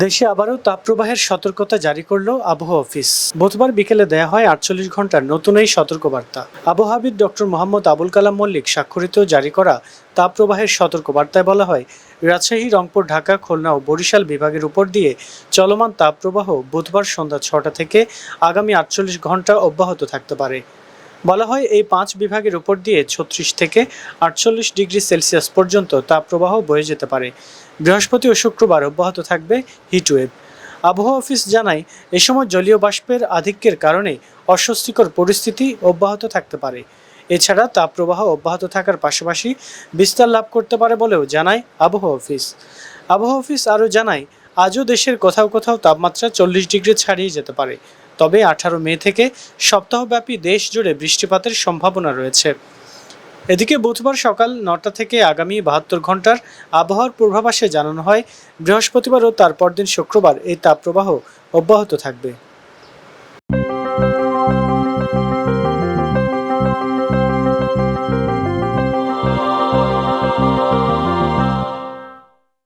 দেশে আবারও তাপপ্রবাহের সতর্কতা জারি করল আবহাওয়া অফিস। বুধবার বিকেলে দেয়া হয় আটচল্লিশ ঘণ্টার নতুন এই সতর্কবার্তা। আবহাওয়াবিদ ডক্টর মোহাম্মদ আবুল কালাম মল্লিক স্বাক্ষরিত জারি করা তাপপ্রবাহের সতর্কবার্তায় বলা হয়, রাজশাহী, রংপুর, ঢাকা, খুলনা ও বরিশাল বিভাগের উপর দিয়ে চলমান তাপপ্রবাহ বুধবার সন্ধ্যা ছটা থেকে আগামী আটচল্লিশ ঘণ্টা অব্যাহত থাকতে পারে। বলা হয় এই পাঁচ বিভাগের উপর দিয়ে ছত্রিশ থেকে আটচল্লিশ ডিগ্রি সেলসিয়াস পর্যন্ত তাপপ্রবাহ বয়ে যেতে পারে। বৃহস্পতি ও শুক্রবার অব্যাহত থাকবে হিটওয়েভ আবহাওয়া অফিস জানায়, এ সময় জলীয় বাষ্পের আধিক্যের কারণে অস্বস্তিকর পরিস্থিতি অব্যাহত থাকতে পারে। এছাড়া তাপপ্রবাহ অব্যাহত থাকার পাশাপাশি বিস্তার লাভ করতে পারে বলেও জানায় আবহাওয়া অফিস। আবহাওয়া অফিস আরও জানায়, আজও দেশের কোথাও কোথাও তাপমাত্রা চল্লিশ ডিগ্রি ছাড়িয়ে যেতে পারে। তবে আঠারো মে থেকে সপ্তাহব্যাপী দেশ জুড়ে বৃষ্টিপাতের সম্ভাবনা রয়েছে। এদিকে বুধবার সকাল নটা থেকে আগামী বাহাত্তর ঘণ্টার আবহাওয়ার পূর্বাভাসে জানানো হয়, বৃহস্পতিবার ও তারপর দিন শুক্রবার এই তাপপ্রবাহ অব্যাহত থাকবে।